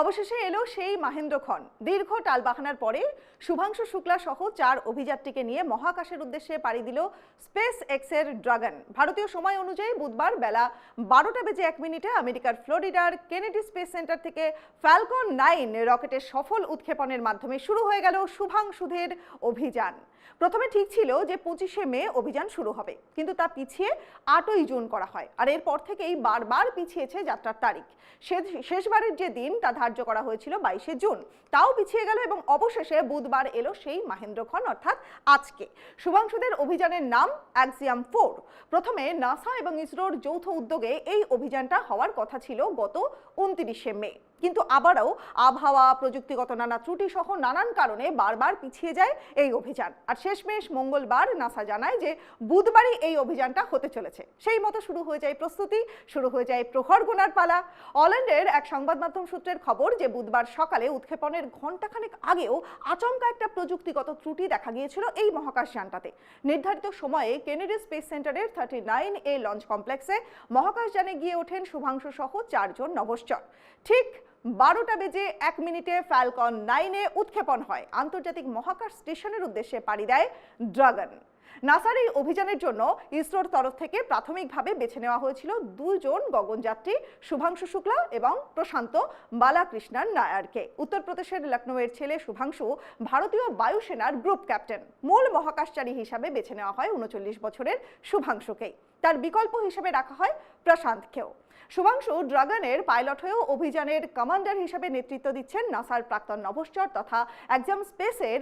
অবশেষে এলো সেই মাহেন্দ্রক্ষণ। দীর্ঘ টালবাহানার পরে শুভাংশু শুক্লা সহ চার অভিযাত্রীকে নিয়ে মহাকাশের উদ্দেশ্যে পাড়ি দিল স্পেস এক্সের ড্রাগন। ভারতীয় সময় অনুযায়ী বুধবার বেলা বারোটা বেজে এক মিনিটে আমেরিকার ফ্লোরিডার কেনেডি স্পেস সেন্টার থেকে ফ্যালকন নাইন রকেটের সফল উৎক্ষেপণের মাধ্যমে শুরু হয়ে গেল শুভাংশুদের অভিযান। প্রথমে ঠিক ছিল যে পঁচিশে মে অভিযান শুরু হবে, কিন্তু তা পিছিয়ে আটই জুন করা হয়। আর এরপর থেকেই বারবার পিছিয়েছে যাত্রার তারিখ। শেষবারের যে দিন তা ধার্য করা হয়েছিল বাইশে জুন। তাও পিছিয়ে গেল এবং অবশেষে বুধবার এলো সেই মাহেন্দ্রক্ষণ, অর্থাৎ আজকে। শুভাংশুদের অভিযানের নাম অ্যাক্সিয়াম ফোর প্রথমে নাসা এবং ইসরোর যৌথ উদ্যোগে এই অভিযানটা হওয়ার কথা ছিল গত উনত্রিশে মে। কিন্তু আবারও আবহাওয়া, প্রযুক্তিগত নানা ত্রুটি সহ নানান কারণে বারবার পিছিয়ে যায় এই অভিযান। আর শেষমেশ মঙ্গলবার নাসা জানায় যে বুধবারই এই অভিযানটা হতে চলেছে। সেই মতো শুরু হয়ে যায় প্রস্তুতি, শুরু হয়ে যায় প্রহর গোনার পালা। অল্যান্ডের এক সংবাদ মাধ্যম সূত্রের খবর যে বুধবার সকালে উৎক্ষেপণের ঘণ্টাখানেক আগেও আচমকা একটা প্রযুক্তিগত ত্রুটি দেখা গিয়েছিল এই মহাকাশযানটাতে। নির্ধারিত সময়ে কেনেডি স্পেস সেন্টারের থার্টি নাইন এ লঞ্চ কমপ্লেক্সে মহাকাশযানে গিয়ে ওঠেন শুভাংশু সহ চারজন নভশ্চর। ঠিক বারোটা বেজে এক মিনিটে ফ্যালকন নাইনে উৎক্ষেপণ হয়। আন্তর্জাতিক মহাকাশ স্টেশনের উদ্দেশ্যে পাড়ি দেয় ড্রাগন নাসার এই অভিযানের জন্য ইসরোর তরফ থেকে প্রাথমিকভাবে বেছে নেওয়া হয়েছিল দুজন গগনযাত্রী শুভাংশু শুক্লা এবং প্রশান্ত বালাকৃষ্ণন নায়ারকে। উত্তরপ্রদেশের লখনৌয়ের ছেলে শুভাংশু ভারতীয় বায়ুসেনার গ্রুপ ক্যাপ্টেন। মূল মহাকাশচারী হিসাবে বেছে নেওয়া হয় উনচল্লিশ বছরের শুভাংশুকেই। তার বিকল্প হিসেবে রাখা হয় প্রশান্তকেও। শুভাংশু ড্রাগনের পাইলট হয়েও অভিযানের কমান্ডার হিসেবে নেতৃত্ব দিচ্ছেন নাসার প্রাক্তন নভশ্চর তথা একজাম স্পেসের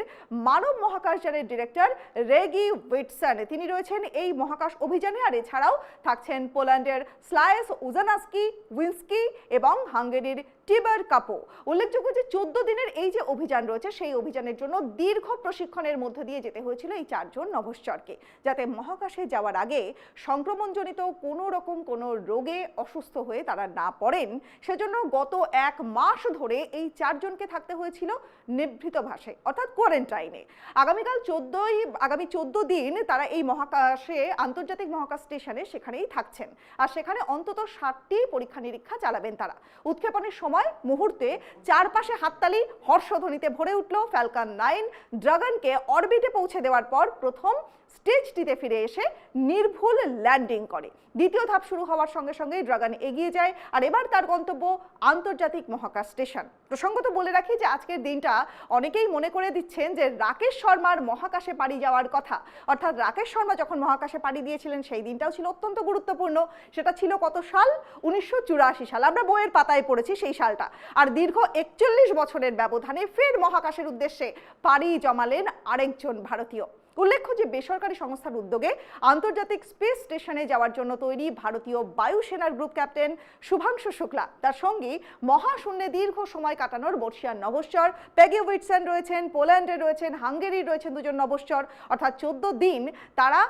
মানব মহাকাশযানের ডিরেক্টর রেগি উইটসন। তিনি রয়েছেন এই মহাকাশ অভিযানে আর এছাড়াও থাকছেন পোল্যান্ডের স্লায়েস উজানাস্কি, উইন্সকি এবং হাঙ্গেরির টিবার কাপো উল্লেখযোগ্য যে চোদ্দ দিনের এই যে অভিযান রয়েছে, সেই অভিযানের জন্য দীর্ঘ প্রশিক্ষণের মধ্য দিয়ে যেতে হয়েছিল এই চারজন নভশ্চরকে যাতে মহাকাশে যাওয়ার আগে সংক্রমণজনিত কোনো রকম কোনো রোগে অসুস্থ হয়ে তারা না পড়েন, সেজন্য গত এক মাস ধরে এই চারজনকে থাকতে হয়েছিল নিভৃত ভাষায়, অর্থাৎ কোয়ারেন্টাইনে। আগামীকাল চোদ্দই, আগামী চোদ্দ দিন তারা এই মহাকাশে, আন্তর্জাতিক মহাকাশ স্টেশনে সেখানেই থাকছেন। আর সেখানে অন্তত ষাটটি পরীক্ষা নিরীক্ষা চালাবেন তারা। উৎক্ষেপণের সময় মুহূর্তে চারপাশে হাততালি হর্ষধ্বনিতে ভরে উঠল ফ্যালকান নাইন। ড্রাগনকে অরবিটে পৌঁছে দেওয়ার পর প্রথম স্টেজটিতে ফিরে এসে নির্ভুল ল্যান্ডিং করে। দ্বিতীয় ধাপ শুরু হওয়ার সঙ্গে সঙ্গেই ড্রাগন এগিয়ে যায় আর এবার তার গন্তব্য আন্তর্জাতিক মহাকাশ স্টেশন। প্রসঙ্গত বলে রাখি যে আজকের দিনটা অনেকেই মনে করে দিচ্ছেন যে রাকেশ শর্মার মহাকাশে পাড়ি যাওয়ার কথা। অর্থাৎ রাকেশ শর্মা যখন মহাকাশে পাড়ি দিয়েছিলেন, সেই দিনটাও ছিল অত্যন্ত গুরুত্বপূর্ণ। সেটা ছিল কত সাল? উনিশশো চুরাশি সাল। আমরা বইয়ের পাতায় পড়েছি সেই সালটা। আর দীর্ঘ একচল্লিশ বছরের ব্যবধানে ফের মহাকাশের উদ্দেশ্যে পাড়ি জমালেন আরেকজন ভারতীয়। উল্লেখ্য যে বেসরকারি সংস্থার উদ্যোগে আন্তর্জাতিক স্পেস স্টেশনে যাওয়ার জন্য তৈরি ভারতীয় বায়ুসেনার গ্রুপ ক্যাপ্টেন শুভাংশু শুক্লা। তার সঙ্গে মহাশূন্যে দীর্ঘ সময় কাটানোর বর্ষিয়ান নভশ্চর। পেগে উইটসন রয়েছেন, পোল্যান্ডে রয়েছেন হাঙ্গেরির রয়েছেন দুজন নভশ্চর। অর্থাৎ চোদ্দ দিন তারা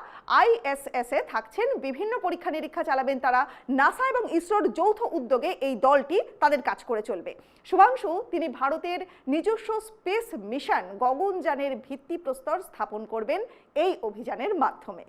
আইএসএস এ থাকছেন। বিভিন্ন পরীক্ষা নিরীক্ষা চালাবেন তারা। নাসা এবং ইসরোর যৌথ উদ্যোগে এই দলটি তাদের কাজ করে চলবে। শুভাংশু, তিনি ভারতের নিজস্ব স্পেস মিশন গগনযানের ভিত্তিপ্রস্তর স্থাপন করবেন এই অভিযানের মাধ্যমে।